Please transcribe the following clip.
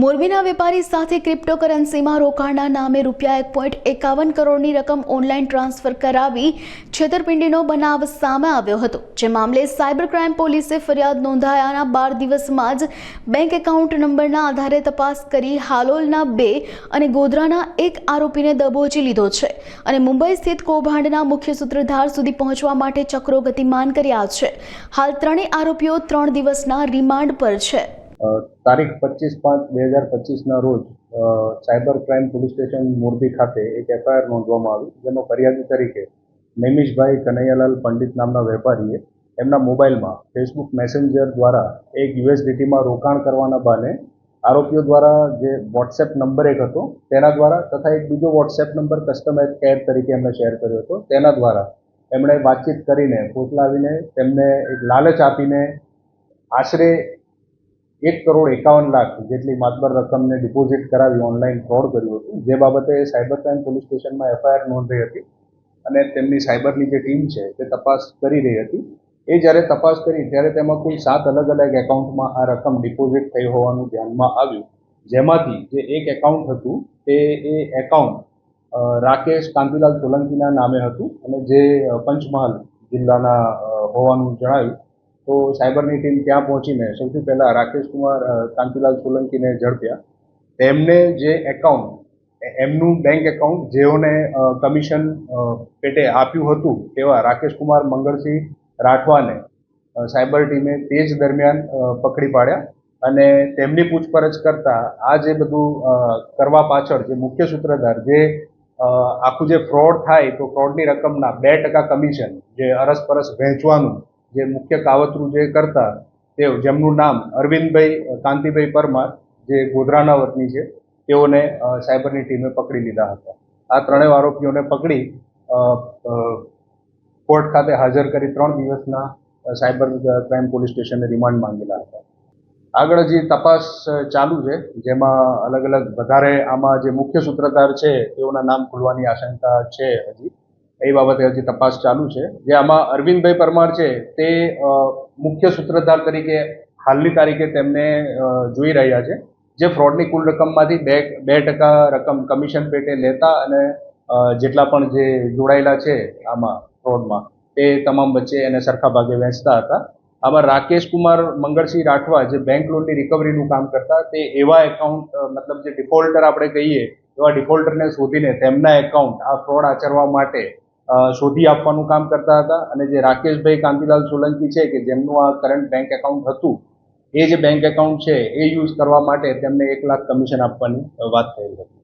મોરબીના વેપારી સાથે ક્રિપ્ટોકરન્સીમાં રોકાણના નામે રૂપિયા એક પોઈન્ટ એકાવન કરોડની રકમ ઓનલાઈન ટ્રાન્સફર કરાવી છેતરપિંડીનો બનાવ સામે આવ્યો હતો, જે મામલે સાયબર ક્રાઇમ પોલીસે ફરિયાદ નોંધાયાના બાર દિવસમાં જ બેંક એકાઉન્ટ નંબરના આધારે તપાસ કરી હાલોલના બે અને ગોધરાના એક આરોપીને દબોચી લીધો છે અને મુંબઈ સ્થિત કૌભાંડના મુખ્ય સૂત્રધાર સુધી પહોંચવા માટે ચક્રો ગતિમાન કર્યા છે. હાલ ત્રણેય આરોપીઓ ત્રણ દિવસના રિમાન્ડ પર છે. તારીખ પચીસ પાંચ બે હજાર પચીસના રોજ cyber crime police station Morbi ખાતે એક એફઆઈઆર નોંધવામાં આવી, જેમાં ફરિયાદી તરીકે નૈમિષભાઈ કનૈયાલાલ પંડિત નામના વેપારીએ એમના મોબાઈલમાં ફેસબુક મેસેન્જર દ્વારા એક યુએસડીટીમાં રોકાણ કરવાના બહાને આરોપીઓ દ્વારા જે વોટ્સએપ નંબર એક હતો, તેના દ્વારા તથા એક બીજો વોટ્સએપ નંબર કસ્ટમર કેર તરીકે એમણે શેર કર્યો હતો, તેના દ્વારા એમણે વાતચીત કરીને પોતલાવીને તેમને એક લાલચ આપીને આશરે એક કરોડ એકાવન લાખ જેટલી માતબર રકમને ડિપોઝિટ કરાવી ઓનલાઈન ફ્રોડ કર્યું હતું. જે બાબતે સાયબર ક્રાઇમ પોલીસ સ્ટેશનમાં એફઆઈઆર નોંધાઈ હતી અને તેમની સાયબરની જે ટીમ છે તે તપાસ કરી રહી હતી. એ જ્યારે તપાસ કરી, ત્યારે તેમાં કુલ સાત અલગ અલગ એકાઉન્ટમાં આ રકમ ડિપોઝિટ થઈ હોવાનું ધ્યાનમાં આવ્યું. જેમાંથી જે એક એકાઉન્ટ હતું, તે એ એકાઉન્ટ રાકેશ કાંતિલાલ સોલંકીના નામે હતું અને જે પંચમહાલ જિલ્લાના હોવાનું જણાયું. તો સાયબરની ટીમ ત્યાં પહોંચીને સૌથી પહેલાં રાકેશ કુમાર કાંતિલાલ સોલંકીને ઝડપ્યા. તેમને જે એકાઉન્ટ એમનું બેંક એકાઉન્ટ જેઓને કમિશન પેટે આપ્યું હતું તેવા રાકેશ કુમાર, મંગળસિંહ રાઠવાને સાયબર ટીમે તે જ દરમિયાન પકડી પાડ્યા અને તેમની પૂછપરછ કરતા આ જે બધું કરવા પાછળ જે મુખ્ય સૂત્રધાર જે આખું જે ફ્રોડ થાય તો ફ્રોડની રકમના બે ટકા કમિશન જે અરસપરસ વહેંચવાનું જે મુખ્ય કાવતરું જે કરતા તે જેમનું નામ અરવિંદભાઈ કાંતિભાઈ પરમાર, જે ગોધરાના વતની છે, તેઓને સાયબરની ટીમે પકડી લીધા હતા. આ ત્રણેય આરોપીઓને પકડી કોર્ટ ખાતે હાજર કરી ત્રણ દિવસના સાયબર ક્રાઇમ પોલીસ સ્ટેશને રિમાન્ડ માંગેલા હતા. આગળ હજી તપાસ ચાલુ છે, જેમાં અલગ અલગ વધારે આમાં જે મુખ્ય સૂત્રધાર છે, તેઓના નામ ખુલવાની આશંકા છે હજી. એ બાબતે હજી તપાસ ચાલુ છે. જે આમાં અરવિંદભાઈ પરમાર છે, તે મુખ્ય સૂત્રધાર તરીકે હાલની તારીખે તેમને જોઈ રહ્યા છે. જે ફ્રોડની કુલ રકમમાંથી બે બે ટકા રકમ કમિશન પેટે લેતા અને જેટલા પણ જે જોડાયેલા છે આમાં ફ્રોડમાં, તે તમામ વચ્ચે એને સરખા ભાગે વહેંચતા હતા. આમાં રાકેશ કુમાર મંગળસિંહ રાઠવા જે બેંક લોનની રિકવરીનું કામ કરતા, તે એવા એકાઉન્ટ મતલબ જે ડિફોલ્ટર આપણે કહીએ, એવા ડિફોલ્ટરને શોધીને તેમના એકાઉન્ટ આ ફ્રોડ આચરવા માટે શોધી આપવાનું કામ કરતા હતા અને જે રાકેશભાઈ કાંતિલાલ સોલંકી છે કે જેમનું આ કરંટ બેંક એકાઉન્ટ હતું, એ જે બેંક એકાઉન્ટ છે એ યુઝ કરવા માટે તેમને એક લાખ કમિશન આપવાની વાત થયેલ હતી.